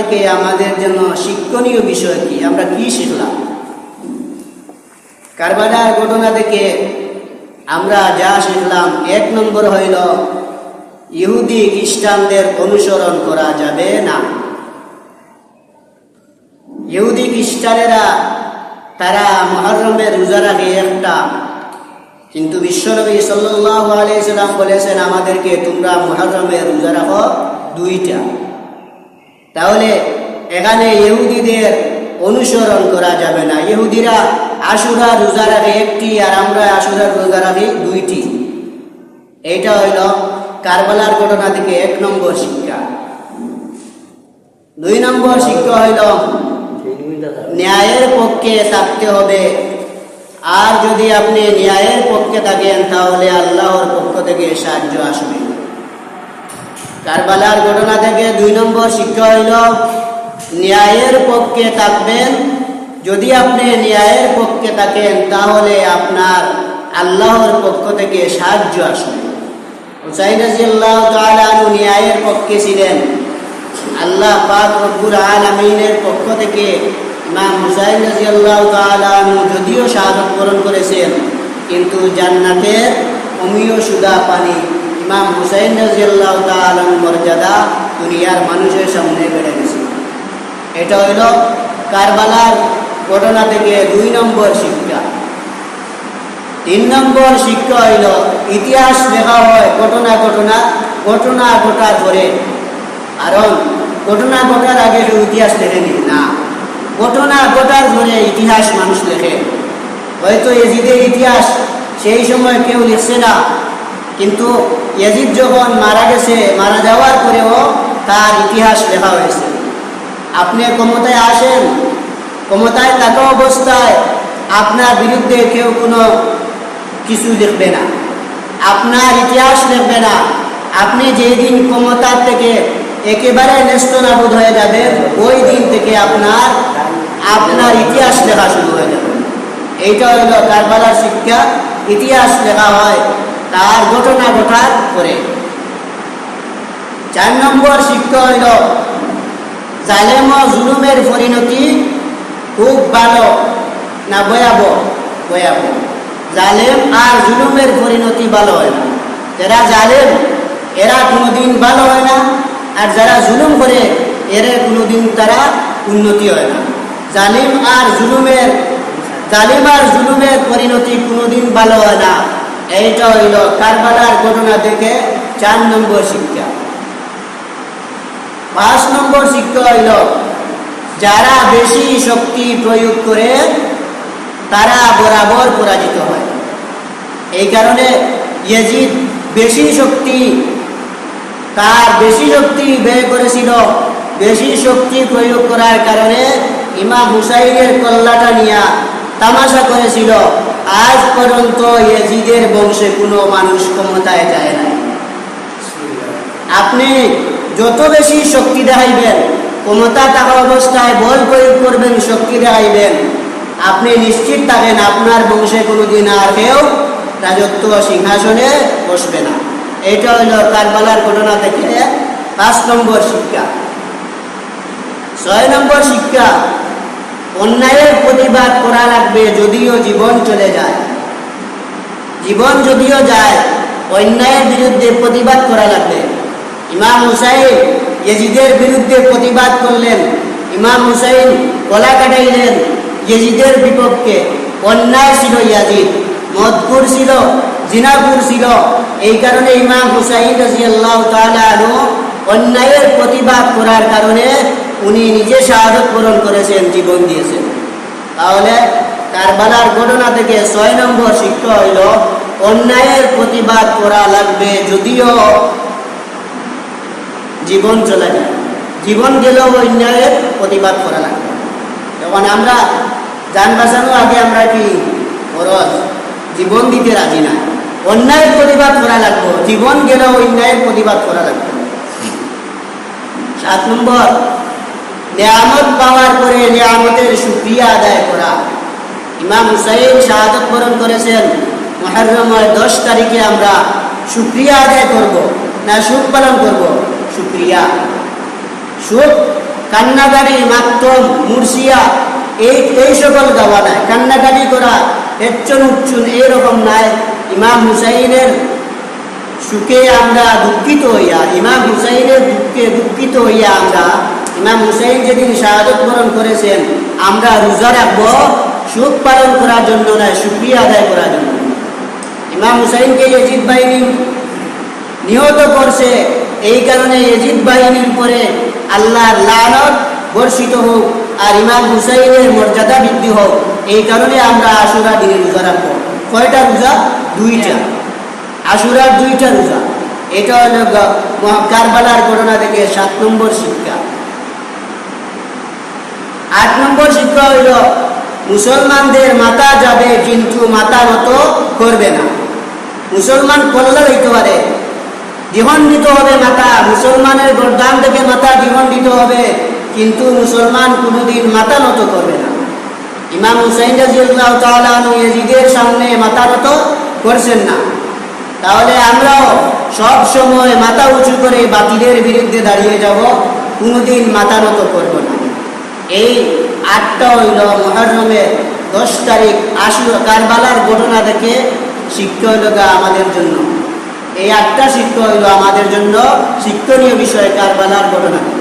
থেকে আমাদের জন্য শিক্ষণীয় বিষয় কি? আমরা কি শিখলাম? কারবালার ঘটনা থেকে আমরা যা শিখলাম, এক নম্বর হইল, ইহুদি খ্রিস্টানদের অনুসরণ করা যাবে না। ইহুদি খ্রিস্টানেরা, তারা মহরমের রোজা রাখে একটা। কিন্তু বিশ্বনবী সাল্লাহ আলাইসাল্লাম বলেছেন, আমাদেরকে তোমরা মহরমের রোজা রাখো দুইটা। তাহলে এখানে ইহুদিদের অনুসরণ করা যাবে না। ইহুদিরা আশুরা রোজা রাখে একটি আর আমরা আশুরার রোজা রাখি দুইটি। এইটা হইল কারবালার ঘটনা থেকে এক নম্বর শিক্ষা। দুই নম্বর শিক্ষা হইল ন্যায়ের পক্ষে থাকতে হবে। আর যদি আপনি ন্যায়ের পক্ষে থাকেন, তাহলে আল্লাহর পক্ষ থেকে সাহায্য আসবে। কারবালার ঘটনা থেকে দুই নম্বর শিক্ষা হইল, ন্যায়ের পক্ষে থাকবেন। যদি আপনি ন্যায়ের পক্ষে থাকেন, তাহলে আপনার আল্লাহর পক্ষ থেকে সাহায্য আসবে। হুসাইন রাজিয়াল্লাহ আনহু ন্যায়ের পক্ষে ছিলেন। আল্লাহ পাক রব্বুল আলামিনের পক্ষ থেকে ইমাম হুসাইন রাজিয়াল্লাহ আনহু যদিও শাহাদত বরণ করেছেন, কিন্তু জান্নাতের অমীয় সুদা পানি ইমাম হুসাইন রাজিয়াল্লাহ তাআলার মর্যাদা দুনিয়ার মানুষের সামনে বেড়ে গেছে। এটা হইল কারবালার ঘটনা থেকে দুই নম্বর শিক্ষা। তিন নম্বর শিক্ষা হইল ইতিহাস লেখা হয় ঘটনা ঘটনা ঘটনা ঘটার পরে। কারণ ঘটনা ঘটার আগে ইতিহাস লেখেনি, না। ঘটনা ঘটার পরে ইতিহাস মানুষ লেখে। হয়তো এজিদের ইতিহাস সেই সময় কেউ লিখছে না কিন্তু এজিদ যখন মারা গেছে, মারা যাওয়ার পরেও তার ইতিহাস লেখা হয়েছে। আপনি ক্ষমতায় আসেন, ক্ষমতায় থাকা অবস্থায় আপনার বিরুদ্ধে কেউ কোনো কিছু লিখবে না। আপনার ইতিহাস লিখবে না। আপনি যেই দিন ক্ষমতার থেকে একেবারে ন্যস্ত নাবুদ হয়ে যাবেন, ওই দিন থেকে আপনার আপনার ইতিহাস লেখা শুরু হয়ে যাবে। এইটা হইল কারবালার শিক্ষা। ইতিহাস লেখা হয় তার ঘটনা ঘটার পরে চার নম্বর শিক্ষা হইল, জালেম ও জুলুমের পরিণতি খুব ভালো না ভয়াবহ? ভয়াবহ। জালেম আর জুলুমের পরিণতি ভালো হয় না। যারা জালেম, এরা কোনোদিন ভালো হয় না। আর যারা জুলুম করে, এরা কোনোদিন তারা উন্নতি হয় না। জালিম আর জুলুমের, জালিম আর জুলুমের পরিণতি কোনোদিন ভালো হয় না। এইটা হইল কারবালার ঘটনা থেকে চার নম্বর শিক্ষা। পাঁচ নম্বর শিক্ষা হইল, যারা বেশি শক্তি প্রয়োগ করে তারা বরাবর পরাজিত হয়। এই কারণে ইয়েজিদ বেশি শক্তি, তার বেশি শক্তি ব্যয় করেছিল, বেশি শক্তি প্রয়োগ করার কারণে ইমাম হুসাইনের কল্লাটা নিয়ে তামাশা করেছিল। আজ পর্যন্ত ইয়েজিদের বংশে কোনো মানুষ ক্ষমতায় যায় নাই। আপনি যত বেশি শক্তি দেখাইবেন, ক্ষমতা থাকা অবস্থায় বল প্রয়োগ করবেন, শক্তি দেখাইবেন, আপনি নিশ্চিত থাকেন আপনার বংশে কোনোদিন আর কেউ রাজত্ব সিংহাসনে বসবে না। এটা হইল কারবালার ঘটনা থেকে পাঁচ নম্বর শিক্ষা। ছয় নম্বর শিক্ষা অন্যায়ের প্রতিবাদ করা লাগবে যদিও জীবন চলে যায়। জীবন যদিও যায়, অন্যায়ের বিরুদ্ধে প্রতিবাদ করা লাগবে। ইমাম হুসাইন ইয়েজিদের বিরুদ্ধে প্রতিবাদ করলেন। ইমাম হুসাইন গলা কাটাইলেন ইয়েজিদের বিপক্ষে। অন্যায় ছিল ইয়াজিদ মদপুর ছিল জিনাপুর ছিল। এই কারণে ইমাম হুসাইন রাজিয়াল্লাহ আনহু অন্যায়ের প্রতিবাদ করার কারণে উনি নিজে শাহাদত পূরণ করেছেন, জীবন দিয়েছেন। তাহলে কারবালার ঘটনা থেকে ছয় নম্বর শিক্ষা হইল, অন্যায়ের প্রতিবাদ করা লাগবে যদিও জীবন চলে যায় জীবন গেলেও অন্যায়ের প্রতিবাদ করা লাগবে। যখন আমরা যান বাঁচানোর আগে আমরা কি খরচ জীবন দিতে রাজি না। অন্যায়ের প্রতিবাদ করা লাগবে। জীবন গেলেও অন্যায়ের প্রতিবাদ করা লাগবে। সাত নম্বর নিয়ামত পাওয়ার পরে নিয়ামতের সুক্রিয়া আদায় করা। ইমাম হুসাইন শাহাদত বরণ করেছেন, মহরমের দশ তারিখে আমরা সুক্রিয়া আদায় করব না সুখ পালন করব? সুক্রিয়া সুখ কান্নাকাটি মাধ্যম মুর্শিয়া, এই এই সকল গাওয়া নাই কান্নাকাটি করা হেচ্ছন উচ্চুন এইরকম নাই। ইমাম হুসাইনের সুখে আমরা দুঃখিত হইয়া, ইমাম হুসাইনের দুঃখে দুঃখিত হইয়া আমরা ইমাম হুসাইন যেদিন শাহাদত বরণ করেছেন, আমরা রোজা রাখব সুখ পালন করার জন্য নয়, সুক্রিয়া আদায় করার জন্য। ইমাম হুসাইনকে ইয়েজিদ বাহিনী নিহত করছে। এই কারণে ইয়েজিদ বাহিনীর উপরে আল্লাহর লানত বর্ষিত হোক আর ইমাম হুসাইনের মর্যাদা বৃদ্ধি হোক, এই কারণে আমরা আশুরা দিনে রোজা রাখব। কয়টা রোজা? দুইটা। আশুরার দুইটা রোজা। এটা হলো কারবালার ঘটনা থেকে সাত নম্বর শিক্ষা। আট নম্বর শিক্ষা হইল, মুসলমানদের মাথা যাবে কিন্তু মাথা নত করবে না। মুসলমান কল্লা হইতে পারে। জীবন দ্বিখণ্ডিত হবে মাথা, মুসলমানের গরদান থেকে মাথা দ্বিখণ্ডিত হবে, কিন্তু মুসলমান কোনোদিন মাথা নত করবে না। ইমাম হুসাইন রাজিউল্লাহ সামনে মাথা নত করছেন না। তাহলে আমরাও সব সময় মাথা উঁচু করে বাতিলের বিরুদ্ধে দাঁড়িয়ে যাব, কোনোদিন মাথা নত করব না। এই আটটা হইল মহরমের দশ তারিখ আসলো কারবালার ঘটনা থেকে শিক্ষা হইল আমাদের জন্য। এই আটটা শিক্ষা হইল আমাদের জন্য শিক্ষণীয় বিষয় কারবালার ঘটনা।